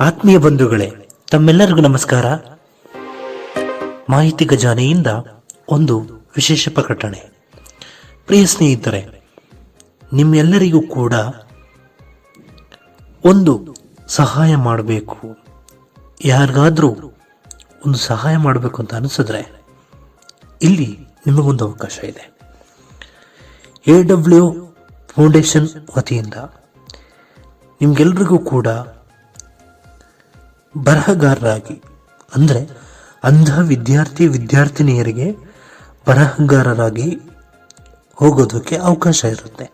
ಆತ್ಮೀಯ ಬಂಧುಗಳೇ, ತಮ್ಮೆಲ್ಲರಿಗೂ ನಮಸ್ಕಾರ. ಮಾಹಿತಿ ಖಜಾನೆಯಿಂದ ಒಂದು ವಿಶೇಷ ಪ್ರಕಟಣೆ. ಪ್ರಿಯ ಸ್ನೇಹಿತರೆ, ನಿಮ್ಮೆಲ್ಲರಿಗೂ ಕೂಡ ಒಂದು ಸಹಾಯ ಮಾಡಬೇಕು. ಯಾರಿಗಾದರೂ ಒಂದು ಸಹಾಯ ಮಾಡಬೇಕು ಅಂತ ಅನಿಸಿದ್ರೆ ಇಲ್ಲಿ ನಿಮಗೊಂದು ಅವಕಾಶ ಇದೆ. ಎ ಡಬ್ಲ್ಯೂ ಫೌಂಡೇಶನ್ ವತಿಯಿಂದ ನಿಮ್ಗೆಲ್ರಿಗೂ ಕೂಡ ಬರಹಗಾರರಾಗಿ, ಅಂದರೆ ಅಂಧ ವಿದ್ಯಾರ್ಥಿ ವಿದ್ಯಾರ್ಥಿನಿಯರಿಗೆ ಬರಹಗಾರರಾಗಿ ಹೋಗೋದಕ್ಕೆ ಅವಕಾಶ ಇರುತ್ತೆ.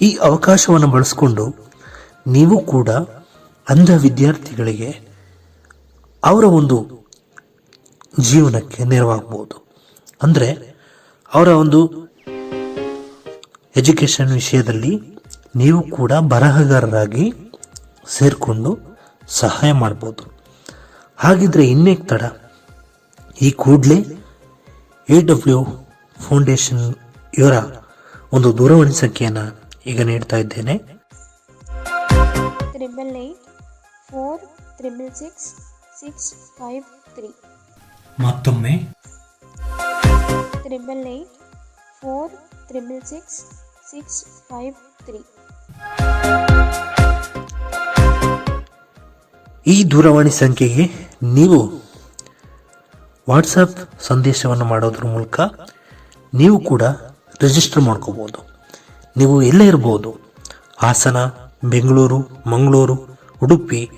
ಈ ಅವಕಾಶವನ್ನು ಬಳಸ್ಕೊಂಡು ನೀವು ಕೂಡ ಅಂಧ ವಿದ್ಯಾರ್ಥಿಗಳಿಗೆ ಅವರ ಒಂದು ಜೀವನಕ್ಕೆ ನೆರವಾಗ್ಬೋದು. ಅಂದರೆ ಅವರ ಒಂದು ಎಜುಕೇಷನ್ ವಿಷಯದಲ್ಲಿ ನೀವು ಕೂಡ ಬರಹಗಾರರಾಗಿ ಸೇರಿಕೊಂಡು ಸಹಾಯ ಮಾಡ್ಬೋದು. ಹಾಗಿದ್ರೆ ಇನ್ನೇಕ್ ತಡ. ಈ ಕೂಡಲೇ ಎ ಡಬ್ಲ್ಯೂ ಫೌಂಡೇಶನ್ ಇವರ ಒಂದು ದೂರವಾಣಿ ಸಂಖ್ಯೆಯನ್ನು ಈಗ ನೀಡ್ತಾ ಇದ್ದೇನೆ. Triple eight four triple six six five three. ಮತ್ತೊಮ್ಮೆ. Triple eight four triple six six five three. ಈ ದೂರವಾಣಿ ಸಂಖ್ಯೆಗೆ ನೀವು ವಾಟ್ಸಪ್ ಸಂದೇಶವನ್ನು ಮಾಡೋದ್ರ ಮೂಲಕ ನೀವು ಕೂಡ ರಿಜಿಸ್ಟರ್ ಮಾಡ್ಕೋಬೋದು. ನೀವು ಎಲ್ಲೇ ಇರ್ಬೋದು. ಹಾಸನ, ಬೆಂಗಳೂರು, ಮಂಗಳೂರು, ಉಡುಪಿ,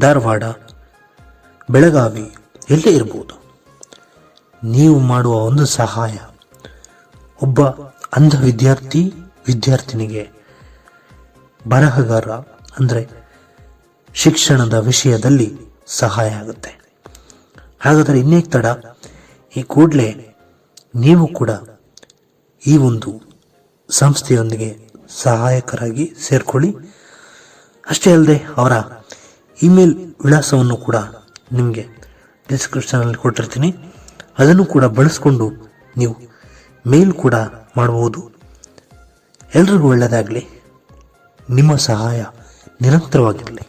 ಧಾರವಾಡ, ಬೆಳಗಾವಿ ಎಲ್ಲೇ ಇರ್ಬೋದು. ನೀವು ಮಾಡುವ ಒಂದು ಸಹಾಯ, ಒಬ್ಬ ಅಂಧ ವಿದ್ಯಾರ್ಥಿ ವಿದ್ಯಾರ್ಥಿನಿಗೆ ಬರಹಗಾರ ಅಂದರೆ ಶಿಕ್ಷಣದ ವಿಷಯದಲ್ಲಿ ಸಹಾಯ ಆಗುತ್ತೆ. ಹಾಗಾದರೆ ಇನ್ನೇಕ್ ತಡ, ಈ ಕೂಡಲೇ ನೀವು ಕೂಡ ಈ ಒಂದು ಸಂಸ್ಥೆಯೊಂದಿಗೆ ಸಹಾಯಕರಾಗಿ ಸೇರ್ಕೊಳ್ಳಿ. ಅಷ್ಟೇ ಅಲ್ಲದೆ ಅವರ ಇಮೇಲ್ ವಿಳಾಸವನ್ನು ಕೂಡ ನಿಮಗೆ ಡಿಸ್ಕ್ರಿಪ್ಷನಲ್ಲಿ ಕೊಟ್ಟಿರ್ತೀನಿ. ಅದನ್ನು ಕೂಡ ಬಳಸ್ಕೊಂಡು ನೀವು ಮೇಲ್ ಕೂಡ ಮಾಡಬಹುದು ಎಲ್ರಿಗೂ ಒಳ್ಳೆಯದಾಗಲಿ ನಿಮ್ಮ ಸಹಾಯ ನಿರಂತರವಾಗಿರಲಿ.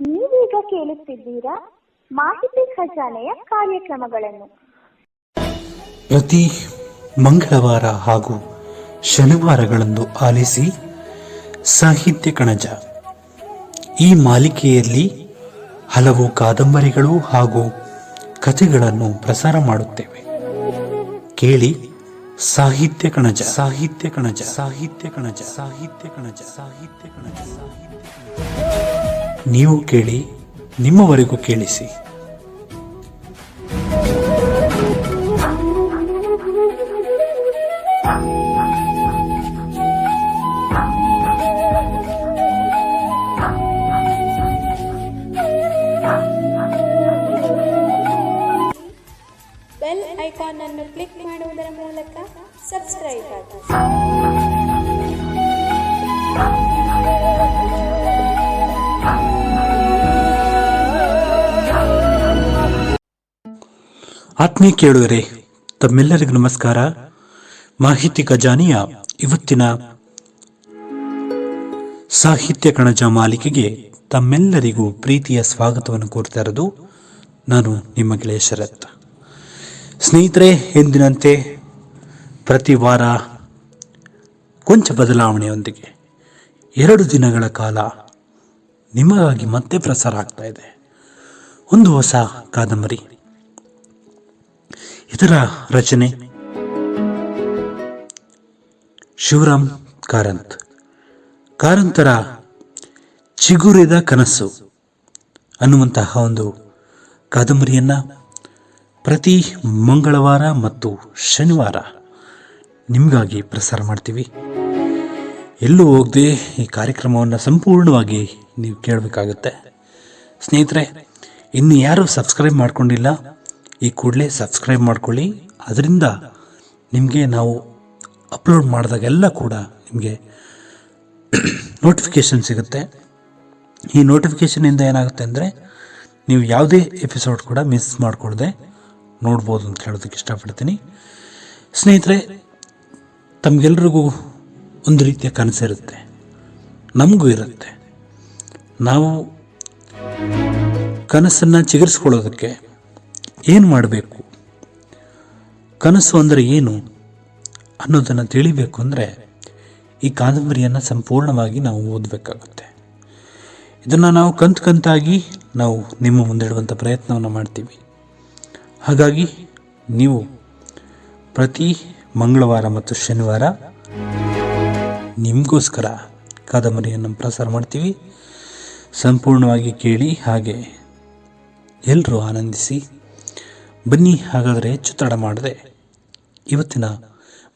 ನೀವೀಗ ಕೇಳುತ್ತಿದ್ದೀರಾ ಮಾಹಿತಿ ಖಜಾನೆಯ ಕಾರ್ಯಕ್ರಮಗಳನ್ನು. ಪ್ರತಿ ಮಂಗಳವಾರ ಹಾಗೂ ಶನಿವಾರಗಳಂದು ಆಲಿಸಿ ಸಾಹಿತ್ಯ ಕಣಜ. ಈ ಮಾಲಿಕೆಯಲ್ಲಿ ಹಲವು ಕಾದಂಬರಿಗಳು ಹಾಗೂ ಕಥೆಗಳನ್ನು ಪ್ರಸಾರ ಮಾಡುತ್ತೇವೆ. ಕೇಳಿ ಸಾಹಿತ್ಯ ಕಣಜ. ಸಾಹಿತ್ಯ ಕಣಜ. ಸಾಹಿತ್ಯ ಕಣಜ. ಸಾಹಿತ್ಯ ಕಣಜ. ಸಾಹಿತ್ಯ ಕಣಜ. ಸಾಹಿತ್ಯ ನೀವು ಕೇಳಿ ನಿಮ್ಮವರೆಗೂ ಕೇಳಿಸಿ. ಸಬ್ಸ್ಕ್ರೈಬ್ ಆಗಿ. ಆತ್ಮೀಯ ಕೇಳುವರೆ, ತಮ್ಮೆಲ್ಲರಿಗೂ ನಮಸ್ಕಾರ. ಮಾಹಿತಿ ಖಜಾನೆಯ ಇವತ್ತಿನ ಸಾಹಿತ್ಯ ಕಣಜ ಮಾಲಿಕೆಗೆ ತಮ್ಮೆಲ್ಲರಿಗೂ ಪ್ರೀತಿಯ ಸ್ವಾಗತವನ್ನು ಕೋರ್ತಾ ಇರೋದು ನಾನು ನಿಮ್ಮ ಗೆಳೆಯ ಶರತ್. ಸ್ನೇಹಿತರೆ, ಎಂದಿನಂತೆ ಪ್ರತಿ ವಾರ ಕೊಂಚ ಬದಲಾವಣೆಯೊಂದಿಗೆ ಎರಡು ದಿನಗಳ ಕಾಲ ನಿಮಗಾಗಿ ಮತ್ತೆ ಪ್ರಸಾರ ಆಗ್ತಾ ಇದೆ. ಒಂದು ಹೊಸ ಕಾದಂಬರಿ. ಇದರ ರಚನೆ ಶಿವರಾಮ್ ಕಾರಂತ್. ಕಾರಂತರ ಚಿಗುರಿದ ಕನಸು ಅನ್ನುವಂತಹ ಒಂದು ಕಾದಂಬರಿಯನ್ನು ಪ್ರತಿ ಮಂಗಳವಾರ ಮತ್ತು ಶನಿವಾರ ನಿಮಗಾಗಿ ಪ್ರಸಾರ ಮಾಡ್ತೀವಿ. ಎಲ್ಲೂ ಹೋಗದೆ ಈ ಕಾರ್ಯಕ್ರಮವನ್ನು ಸಂಪೂರ್ಣವಾಗಿ ನೀವು ಕೇಳಬೇಕಾಗುತ್ತೆ. ಸ್ನೇಹಿತರೆ, ಇನ್ನು ಯಾರು ಸಬ್ಸ್ಕ್ರೈಬ್ ಮಾಡ್ಕೊಂಡಿಲ್ಲ, ಈ ಕೂಡಲೇ ಸಬ್ಸ್ಕ್ರೈಬ್ ಮಾಡ್ಕೊಳ್ಳಿ. ಅದರಿಂದ ನಿಮಗೆ ನಾವು ಅಪ್ಲೋಡ್ ಮಾಡಿದಾಗೆಲ್ಲ ಕೂಡ ನಿಮಗೆ ನೋಟಿಫಿಕೇಷನ್ ಸಿಗುತ್ತೆ. ಈ ನೋಟಿಫಿಕೇಷನಿಂದ ಏನಾಗುತ್ತೆ ಅಂದರೆ, ನೀವು ಯಾವುದೇ ಎಪಿಸೋಡ್ ಕೂಡ ಮಿಸ್ ಮಾಡಿಕೊಡದೆ ನೋಡ್ಬೋದು ಅಂತ ಹೇಳೋದಕ್ಕೆ ಇಷ್ಟಪಡ್ತೀನಿ. ಸ್ನೇಹಿತರೆ ತಮಗೆಲ್ರಿಗೂ ಒಂದು ರೀತಿಯ ಕನಸಿರುತ್ತೆ ನಮಗೂ ಇರುತ್ತೆ. ನಾವು ಕನಸನ್ನು ಚಿಗುರಿಸ್ಕೊಳ್ಳೋದಕ್ಕೆ ಏನು ಮಾಡಬೇಕು? ಕನಸು ಅಂದರೆ ಏನು ಅನ್ನೋದನ್ನು ತಿಳಿಬೇಕು ಅಂದರೆ ಈ ಕಾದಂಬರಿಯನ್ನು ಸಂಪೂರ್ಣವಾಗಿ ನಾವು ಓದಬೇಕಾಗುತ್ತೆ. ಇದನ್ನು ನಾವು ಕಂತು ಕಂತಾಗಿ ನಾವು ನಿಮ್ಮ ಮುಂದಿಡುವಂಥ ಪ್ರಯತ್ನವನ್ನು ಮಾಡ್ತೀವಿ. ಹಾಗಾಗಿ ನೀವು ಪ್ರತಿ ಮಂಗಳವಾರ ಮತ್ತು ಶನಿವಾರ. ನಿಮಗೋಸ್ಕರ ಕಾದಂಬರಿಯನ್ನು ಪ್ರಸಾರ ಮಾಡ್ತೀವಿ. ಸಂಪೂರ್ಣವಾಗಿ ಕೇಳಿ ಹಾಗೆ ಎಲ್ಲರೂ ಆನಂದಿಸಿ. ಬನ್ನಿ ಹಾಗಾದರೆ ಹೆಚ್ಚು ತಡ ಮಾಡದೆ ಇವತ್ತಿನ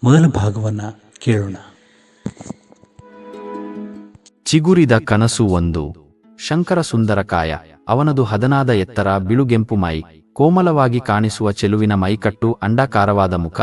ಮೊದಲ ಭಾಗವನ್ನು ಕೇಳೋಣ. ಚಿಗುರಿದ ಕನಸು ಒಂದು, ಶಂಕರ ಸುಂದರಕಾಯ ಅವನದು ಹದನಾದ ಎತ್ತರ ಬಿಳುಗೆಂಪು ಮೈ, ಕೋಮಲವಾಗಿ ಕಾಣಿಸುವ ಚೆಲುವಿನ ಮೈಕಟ್ಟು ಅಂಡಾಕಾರವಾದ ಮುಖ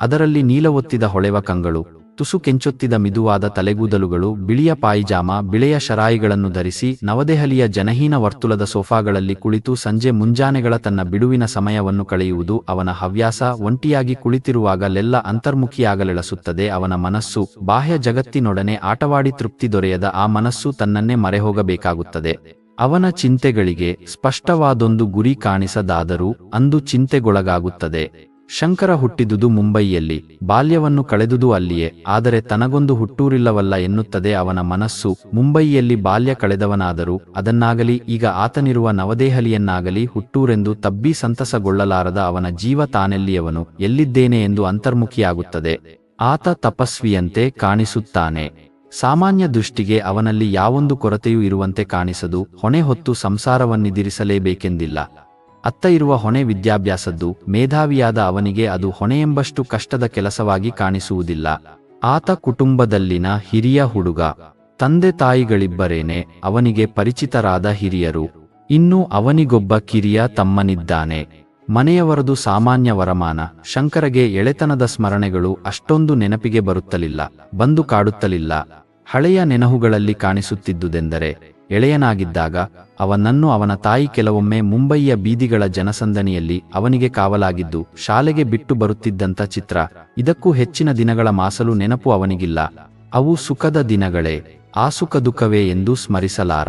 ಅದರಲ್ಲಿ ನೀಲವೊತ್ತಿದ ಹೊಳೆವ ಕಂಗಳು, ತುಸು ಕೆಂಚೊತ್ತಿದ ಮಿದುವಾದ ತಲೆಗೂದಲುಗಳು, ಬಿಳಿಯ ಪಾಯಿಜಾಮ, ಬಿಳೆಯ ಶರಾಯಿಗಳನ್ನು ಧರಿಸಿ ನವದೆಹಲಿಯ ಜನಹೀನ ವರ್ತುಲದ ಸೋಫಾಗಳಲ್ಲಿ ಕುಳಿತು ಸಂಜೆ ಮುಂಜಾನೆಗಳ ತನ್ನ ಬಿಡುವಿನ ಸಮಯವನ್ನು ಕಳೆಯುವುದು ಅವನ ಹವ್ಯಾಸ. ಒಂಟಿಯಾಗಿ ಕುಳಿತಿರುವಾಗಲೆಲ್ಲ ಅಂತರ್ಮುಖಿಯಾಗಲೆಳಸುತ್ತದೆ ಅವನ ಮನಸ್ಸು. ಬಾಹ್ಯ ಜಗತ್ತಿನೊಡನೆ ಆಟವಾಡಿ ತೃಪ್ತಿ ದೊರೆಯದ ಆ ಮನಸ್ಸು ತನ್ನನ್ನೇ ಮರೆಹೋಗಬೇಕಾಗುತ್ತದೆ. ಅವನ ಚಿಂತೆಗಳಿಗೆ ಸ್ಪಷ್ಟವಾದೊಂದು ಗುರಿ ಕಾಣಿಸದಾದರೂ ಅಂದು ಚಿಂತೆಗೊಳಗಾಗುತ್ತದೆ. ಶಂಕರ ಹುಟ್ಟಿದುದು ಮುಂಬಯಿಯಲ್ಲಿ ಬಾಲ್ಯವನ್ನು ಕಳೆದುದು ಅಲ್ಲಿಯೇ, ಆದರೆ ತನಗೊಂದು ಹುಟ್ಟೂರಿಲ್ಲವಲ್ಲ ಎನ್ನುತ್ತದೆ ಅವನ ಮನಸ್ಸು ಮುಂಬಯಿಯಲ್ಲಿ ಬಾಲ್ಯ ಕಳೆದವನಾದರೂ, ಅದನ್ನಾಗಲಿ ಈಗ ಆತನಿರುವ ನವದೆಹಲಿಯನ್ನಾಗಲಿ ಹುಟ್ಟೂರೆಂದು ತಬ್ಬಿ ಸಂತಸಗೊಳ್ಳಲಾರದ ಅವನ ಜೀವ ತಾನೆಲ್ಲಿಯವನು, ಎಲ್ಲಿದ್ದೇನೆ ಎಂದು ಅಂತರ್ಮುಖಿಯಾಗುತ್ತದೆ. ಆತ ತಪಸ್ವಿಯಂತೆ ಕಾಣಿಸುತ್ತಾನೆ. ಸಾಮಾನ್ಯ ದೃಷ್ಟಿಗೆ ಅವನಲ್ಲಿ ಯಾವೊಂದು ಕೊರತೆಯೂ ಇರುವಂತೆ ಕಾಣಿಸದು, ಹೊಣೆ ಹೊತ್ತು ಸಂಸಾರವನ್ನಿದಿರಿಸಲೇಬೇಕೆಂದಿಲ್ಲ. ಅತ್ತ ಇರುವ ಹೊಣೆ ವಿದ್ಯಾಭ್ಯಾಸದ್ದು ಮೇಧಾವಿಯಾದ ಅವನಿಗೆ ಅದು ಹೊಣೆಯೆಂಬಷ್ಟು ಕಷ್ಟದ ಕೆಲಸವಾಗಿ ಕಾಣಿಸುವುದಿಲ್ಲ. ಆತ ಕುಟುಂಬದಲ್ಲಿನ ಹಿರಿಯ ಹುಡುಗ. ತಂದೆ ತಾಯಿಗಳಿಬ್ಬರೇನೆ ಅವನಿಗೆ ಪರಿಚಿತರಾದ ಹಿರಿಯರು. ಇನ್ನು ಅವನಿಗೊಬ್ಬ ಕಿರಿಯ ತಮ್ಮನಿದ್ದಾನೆ. ಮನೆಯವರದು ಸಾಮಾನ್ಯ ವರಮಾನ. ಶಂಕರಗೆ ಎಳೆತನದ ಸ್ಮರಣೆಗಳು ಅಷ್ಟೊಂದು ನೆನಪಿಗೆ ಬರುತ್ತಲಿಲ್ಲ. ಬಂದು ಕಾಡುತ್ತಲಿಲ್ಲ. ಹಳೆಯ ನೆನಹುಗಳಲ್ಲಿ ಕಾಣಿಸುತ್ತಿದ್ದುದೆಂದರೆ ಎಳೆಯನಾಗಿದ್ದಾಗ ಅವನನ್ನು ಅವನ ತಾಯಿ ಕೆಲವೊಮ್ಮೆ ಮುಂಬಯಿಯ ಬೀದಿಗಳ ಜನಸಂದಣಿಯಲ್ಲಿ ಅವನಿಗೆ ಕಾವಲಾಗಿದ್ದು ಶಾಲೆಗೆ ಬಿಟ್ಟು ಬರುತ್ತಿದ್ದಂಥ ಚಿತ್ರ ಇದಕ್ಕೂ ಹೆಚ್ಚಿನ ದಿನಗಳ ಮಾಸಲು ನೆನಪು ಅವನಿಗಿಲ್ಲ. ಅವು ಸುಖದ ದಿನಗಳೇ, ಆ ಸುಖ ದುಃಖವೇ ಎಂದು ಸ್ಮರಿಸಲಾರ.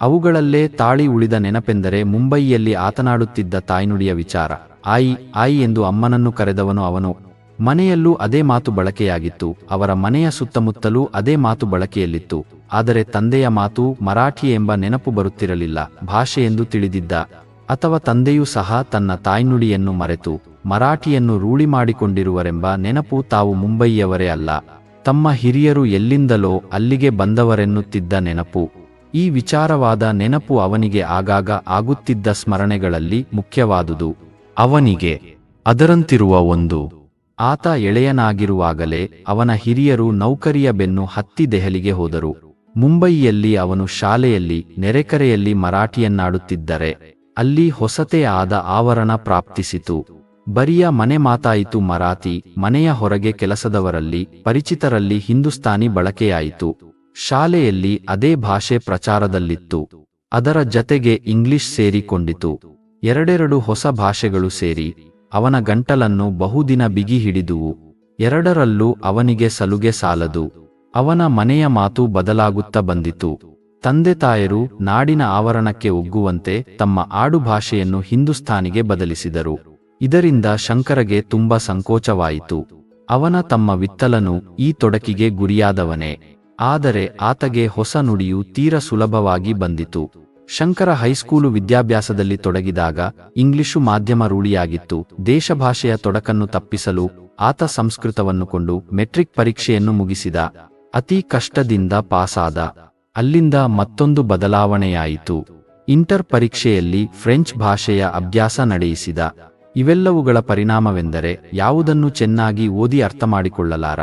ಅವುಗಳಲ್ಲೇ ತಾಳಿ ಉಳಿದ ನೆನಪೆಂದರೆ ಮುಂಬಯಿಯಲ್ಲಿ ಆತನಾಡುತ್ತಿದ್ದ ತಾಯ್ನುಡಿಯ ವಿಚಾರ. ಆಯಿ ಆಯಿ ಎಂದು ಅಮ್ಮನನ್ನು ಕರೆದವನು ಅವನು. ಮನೆಯಲ್ಲೂ ಅದೇ ಮಾತು ಬಳಕೆಯಾಗಿತ್ತು. ಅವರ ಮನೆಯ ಸುತ್ತಮುತ್ತಲೂ ಅದೇ ಮಾತು ಬಳಕೆಯಲ್ಲಿತ್ತು. ಆದರೆ ತಂದೆಯ ಮಾತು ಮರಾಠಿ ಎಂಬ ನೆನಪು ಬರುತ್ತಿರಲಿಲ್ಲ, ಭಾಷೆ ಎಂದು ತಿಳಿದಿದ್ದ. ಅಥವಾ ತಂದೆಯೂ ಸಹ ತನ್ನ ತಾಯ್ನುಡಿಯನ್ನು ಮರೆತು ಮರಾಠಿಯನ್ನು ರೂಢಿ ಮಾಡಿಕೊಂಡಿರುವರೆಂಬ ನೆನಪು ತಾವು ಮುಂಬಯಿಯವರೇ ಅಲ್ಲ. ತಮ್ಮ ಹಿರಿಯರು ಎಲ್ಲಿಂದಲೋ ಅಲ್ಲಿಗೆ ಬಂದವರೆನ್ನುತ್ತಿದ್ದ ನೆನಪು. ಈ ವಿಚಾರವಾದ ನೆನಪು ಅವನಿಗೆ ಆಗಾಗ ಆಗುತ್ತಿದ್ದ ಸ್ಮರಣೆಗಳಲ್ಲಿ ಮುಖ್ಯವಾದುದು. ಅವನಿಗೆ ಅದರಂತಿರುವ ಒಂದು. ಆತ ಎಳೆಯನಾಗಿರುವಾಗಲೇ ಅವನ ಹಿರಿಯರು ನೌಕರಿಯ ಬೆನ್ನು ಹತ್ತಿ ದೆಹಲಿಗೆ ಹೋದರು. ಮುಂಬಯಿಯಲ್ಲಿ ಅವನು ಶಾಲೆಯಲ್ಲಿ, ನೆರೆಕರೆಯಲ್ಲಿ ಮರಾಠಿಯನ್ನಾಡುತ್ತಿದ್ದರೆ, ಅಲ್ಲಿ ಹೊಸತೇ ಆದ ಆವರಣ ಪ್ರಾಪ್ತಿಸಿತು. ಬರಿಯ ಮನೆ ಮಾತಾಯಿತು ಮರಾಠಿ, ಮನೆಯ ಹೊರಗೆ ಕೆಲಸದವರಲ್ಲಿ, ಪರಿಚಿತರಲ್ಲಿ ಹಿಂದೂಸ್ತಾನಿ ಬಳಕೆಯಾಯಿತು. ಶಾಲೆಯಲ್ಲಿ ಅದೇ ಭಾಷೆ ಪ್ರಚಾರದಲ್ಲಿತ್ತು. ಅದರ ಜತೆಗೆ ಇಂಗ್ಲಿಷ್ ಸೇರಿಕೊಂಡಿತು. ಎರಡೆರಡು ಹೊಸ ಭಾಷೆಗಳು ಸೇರಿ, ಅವನ ಗಂಟಲನ್ನು ಬಹುದಿನ ಬಿಗಿ ಹಿಡಿದುವು ಎರಡರಲ್ಲೂ ಅವನಿಗೆ ಸಲುಗೆ ಸಾಲದು. ಅವನ ಮನೆಯ ಮಾತು ಬದಲಾಗುತ್ತಾ ಬಂದಿತು. ತಂದೆ ತಾಯರು ನಾಡಿನ ಆವರಣಕ್ಕೆ ಒಗ್ಗುವಂತೆ ತಮ್ಮ ಆಡುಭಾಷೆಯನ್ನು ಹಿಂದೂಸ್ತಾನಿಗೆ ಬದಲಿಸಿದರು. ಇದರಿಂದ ಶಂಕರಗೆ ತುಂಬ ಸಂಕೋಚವಾಯಿತು. ಅವನ ತಮ್ಮ ವಿತ್ತಲನು ಈ ತೊಡಕಿಗೆ ಗುರಿಯಾದವನೇ. ಆದರೆ ಆತಗೆ ಹೊಸ ನುಡಿಯು ತೀರ ಸುಲಭವಾಗಿ ಬಂದಿತು. ಶಂಕರ ಹೈಸ್ಕೂಲು ವಿದ್ಯಾಭ್ಯಾಸದಲ್ಲಿ ತೊಡಗಿದಾಗ ಇಂಗ್ಲಿಷು ಮಾಧ್ಯಮ ರೂಢಿಯಾಗಿತ್ತು. ದೇಶಭಾಷೆಯ ತೊಡಕನ್ನು ತಪ್ಪಿಸಲು ಆತ ಸಂಸ್ಕೃತವನ್ನು ಕೊಂಡು ಮೆಟ್ರಿಕ್ ಪರೀಕ್ಷೆಯನ್ನು ಮುಗಿಸಿದ. ಅತಿ ಕಷ್ಟದಿಂದ ಪಾಸಾದ. ಅಲ್ಲಿಂದ ಮತ್ತೊಂದು ಬದಲಾವಣೆಯಾಯಿತು. ಇಂಟರ್ ಪರೀಕ್ಷೆಯಲ್ಲಿ ಫ್ರೆಂಚ್ ಭಾಷೆಯ ಅಭ್ಯಾಸ ನಡೆಯಿಸಿದ. ಇವೆಲ್ಲವುಗಳ ಪರಿಣಾಮವೆಂದರೆ ಯಾವುದನ್ನು ಚೆನ್ನಾಗಿ ಓದಿ ಅರ್ಥಮಾಡಿಕೊಳ್ಳಲಾರ.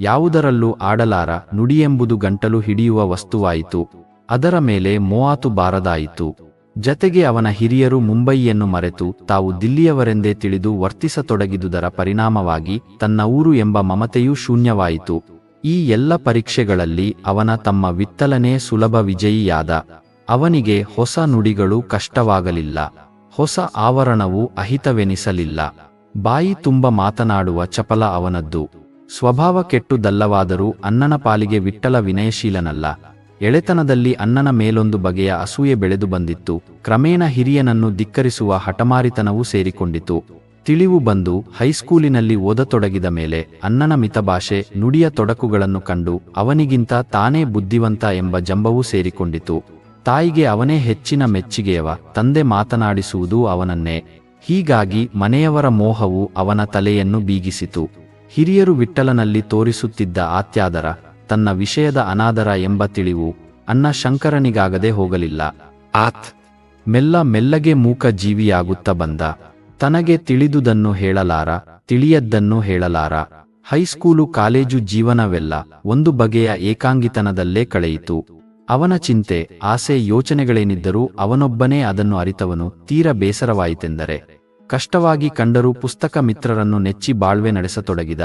ಯಾವುದರಲ್ಲೂ ಆಡಲಾರ. ನುಡಿಯೆಂಬುದು ಗಂಟಲು ಹಿಡಿಯುವ ವಸ್ತುವಾಯಿತು. ಅದರ ಮೇಲೆ ಮೋವಾತು ಬಾರದಾಯಿತು. ಜತೆಗೆ ಅವನ ಹಿರಿಯರು ಮುಂಬಯಿಯನ್ನು ಮರೆತು ತಾವು ದಿಲ್ಲಿಯವರೆಂದೇ ತಿಳಿದು ವರ್ತಿಸತೊಡಗಿದುದರ ಪರಿಣಾಮವಾಗಿ ತನ್ನ ಊರು ಎಂಬ ಮಮತೆಯೂ ಶೂನ್ಯವಾಯಿತು. ಈ ಎಲ್ಲ ಪರೀಕ್ಷೆಗಳಲ್ಲಿ ಅವನ ತಮ್ಮ ವಿತ್ತಲನೇ ಸುಲಭ ವಿಜಯಿಯಾದ. ಅವನಿಗೆ ಹೊಸ ನುಡಿಗಳು ಕಷ್ಟವಾಗಲಿಲ್ಲ. ಹೊಸ ಆವರಣವು ಅಹಿತವೆನಿಸಲಿಲ್ಲ. ಬಾಯಿ ತುಂಬ ಮಾತನಾಡುವ ಚಪಲ ಅವನದ್ದು. ಸ್ವಭಾವ ಕೆಟ್ಟುದಲ್ಲವಾದರೂ ಅನ್ನನ ಪಾಲಿಗೆ ವಿಠ್ಠಲ ವಿನಯಶೀಲನಲ್ಲ. ಎಳೆತನದಲ್ಲಿ ಅನ್ನನ ಮೇಲೊಂದು ಬಗೆಯ ಅಸೂಯೆ ಬೆಳೆದು ಬಂದಿತ್ತು. ಕ್ರಮೇಣ ಹಿರಿಯನನ್ನು ಧಿಕ್ಕರಿಸುವ ಹಠಮಾರಿತನವೂ ಸೇರಿಕೊಂಡಿತು. ತಿಳಿವು ಬಂದು ಹೈಸ್ಕೂಲಿನಲ್ಲಿ ಓದತೊಡಗಿದ ಮೇಲೆ ಅಣ್ಣನ ಮಿತಭಾಷೆ, ನುಡಿಯ ತೊಡಕುಗಳನ್ನು ಕಂಡು ಅವನಿಗಿಂತ ತಾನೇ ಬುದ್ಧಿವಂತ ಎಂಬ ಜಂಬವೂ ಸೇರಿಕೊಂಡಿತು. ತಾಯಿಗೆ ಅವನೇ ಹೆಚ್ಚಿನ ಮೆಚ್ಚಿಗೆಯವ, ತಂದೆ ಮಾತನಾಡಿಸುವುದೂ ಅವನನ್ನೇ. ಹೀಗಾಗಿ ಮನೆಯವರ ಮೋಹವು ಅವನ ತಲೆಯನ್ನು ಬೀಗಿಸಿತು. ಹಿರಿಯರು ವಿಠ್ಠಲನಲ್ಲಿ ತೋರಿಸುತ್ತಿದ್ದ ಆತ್ಯಾದರ, ತನ್ನ ವಿಷಯದ ಅನಾದರ ಎಂಬ ತಿಳಿವು ಅನ್ನ ಶಂಕರನಿಗಾಗದೆ ಹೋಗಲಿಲ್ಲ. ಆತ್, ಮೆಲ್ಲ ಮೆಲ್ಲಗೆ ಮೂಕ ಜೀವಿಯಾಗುತ್ತ ಬಂದ. ತನಗೆ ತಿಳಿದುದನ್ನು ಹೇಳಲಾರ, ತಿಳಿಯದ್ದನ್ನು ಹೇಳಲಾರ. ಹೈಸ್ಕೂಲು ಕಾಲೇಜು ಜೀವನವೆಲ್ಲ ಒಂದು ಬಗೆಯ ಏಕಾಂಗಿತನದಲ್ಲೇ ಕಳೆಯಿತು. ಅವನ ಚಿಂತೆ, ಆಸೆ, ಯೋಚನೆಗಳೇನಿದ್ದರೂ ಅವನೊಬ್ಬನೇ ಅದನ್ನು ಅರಿತವನು, ತೀರ ಬೇಸರವಾಯಿತೆಂದರೆ. ಕಷ್ಟವಾಗಿ ಕಂಡರೂ ಪುಸ್ತಕ ಮಿತ್ರರನ್ನು ನೆಚ್ಚಿ ಬಾಳ್ವೆ ನಡೆಸತೊಡಗಿದ.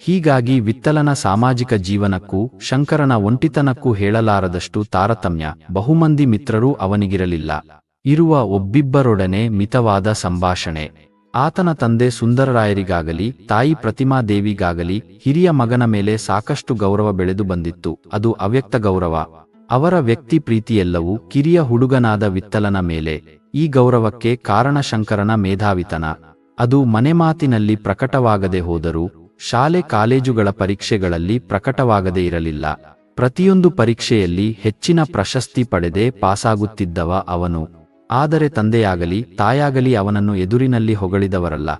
ಹೀಗಾಗಿ ವಿತ್ತಲನ ಸಾಮಾಜಿಕ ಜೀವನಕ್ಕೂ, ಶಂಕರನ ಒಂಟಿತನಕ್ಕೂ ಹೇಳಲಾರದಷ್ಟು ತಾರತಮ್ಯ, ಬಹುಮಂದಿ ಮಿತ್ರರೂ ಅವನಿಗಿರಲಿಲ್ಲ. ಇರುವ ಒಬ್ಬಿಬ್ಬರೊಡನೆ ಮಿತವಾದ ಸಂಭಾಷಣೆ. ಆತನ ತಂದೆ ಸುಂದರರಾಯರಿಗಾಗಲಿ, ತಾಯಿ ಪ್ರತಿಮಾದೇವಿಗಾಗಲಿ ಹಿರಿಯ ಮಗನ ಮೇಲೆ ಸಾಕಷ್ಟು ಗೌರವ ಬೆಳೆದು ಬಂದಿತ್ತು. ಅದು ಅವ್ಯಕ್ತ ಗೌರವ. ಅವರ ವ್ಯಕ್ತಿ ಪ್ರೀತಿಯೆಲ್ಲವೂ ಕಿರಿಯ ಹುಡುಗನಾದ ವಿತ್ತಲನ ಮೇಲೆ. ಈ ಗೌರವಕ್ಕೆ ಕಾರಣ ಶಂಕರನ ಮೇಧಾವಿತನ. ಅದು ಮನೆಮಾತಿನಲ್ಲಿ ಪ್ರಕಟವಾಗದೆ ಹೋದರೂ, ಶಾಲೆ ಕಾಲೇಜುಗಳ ಪರೀಕ್ಷೆಗಳಲ್ಲಿ ಪ್ರಕಟವಾಗದೇ ಇರಲಿಲ್ಲ. ಪ್ರತಿಯೊಂದು ಪರೀಕ್ಷೆಯಲ್ಲಿ ಹೆಚ್ಚಿನ ಪ್ರಶಸ್ತಿ ಪಡೆದೇ ಪಾಸಾಗುತ್ತಿದ್ದವ ಅವನು. ಆದರೆ ತಂದೆಯಾಗಲಿ, ತಾಯಾಗಲಿ ಅವನನ್ನು ಎದುರಿನಲ್ಲಿ ಹೊಗಳಿದವರಲ್ಲ,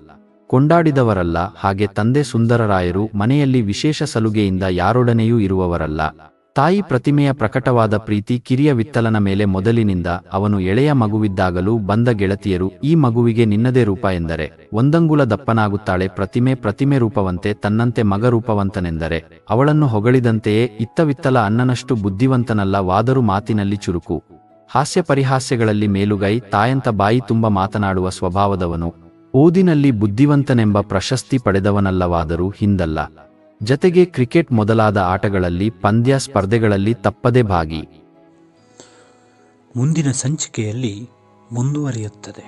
ಕೊಂಡಾಡಿದವರಲ್ಲ, ಹಾಗೆ ತಂದೆ ಸುಂದರರಾಯರು ಮನೆಯಲ್ಲಿ ವಿಶೇಷ ಸಲುಗೆಯಿಂದ ಯಾರೊಡನೆಯೂ ಇರುವವರಲ್ಲ. ತಾಯಿ ಪ್ರತಿಮೆಯ ಪ್ರಕಟವಾದ ಪ್ರೀತಿ ಕಿರಿಯ ವಿತ್ತಲನ ಮೇಲೆ ಮೊದಲಿನಿಂದ ಅವನು ಎಳೆಯ ಮಗುವಿದ್ದಾಗಲೂ ಬಂದ ಗೆಳತಿಯರು ಈ ಮಗುವಿಗೆ ನಿನ್ನದೇ ರೂಪ ಎಂದರೆ, ಒಂದಂಗುಲ ದಪ್ಪನಾಗುತ್ತಾಳೆ ಪ್ರತಿಮೆ ಪ್ರತಿಮೆ ರೂಪವಂತೆ ತನ್ನಂತೆ ಮಗ ರೂಪವಂತನೆಂದರೆ, ಅವಳನ್ನು ಹೊಗಳಿದಂತೆಯೇ ಇತ್ತವಿತ್ತಲ ಅನ್ನನಷ್ಟು ಬುದ್ಧಿವಂತನಲ್ಲ ವಾದರೂ ಮಾತಿನಲ್ಲಿ ಚುರುಕು. ಹಾಸ್ಯ ಪರಿಹಾಸ್ಯಗಳಲ್ಲಿ ಮೇಲುಗೈ, ತಾಯಂತ ಬಾಯಿ ತುಂಬ ಮಾತನಾಡುವ ಸ್ವಭಾವದವನು. ಓದಿನಲ್ಲಿ ಬುದ್ಧಿವಂತನೆಂಬ ಪ್ರಶಸ್ತಿ ಪಡೆದವನಲ್ಲವಾದರೂ ಹಿಂದಲ್ಲ. ಜತೆಗೆ ಕ್ರಿಕೆಟ್ ಮೊದಲಾದ ಆಟಗಳಲ್ಲಿ ಪಂದ್ಯ ಸ್ಪರ್ಧೆಗಳಲ್ಲಿ ತಪ್ಪದೆ ಭಾಗಿ. ಮುಂದಿನ ಸಂಚಿಕೆಯಲ್ಲಿ ಮುಂದುವರಿಯುತ್ತದೆ.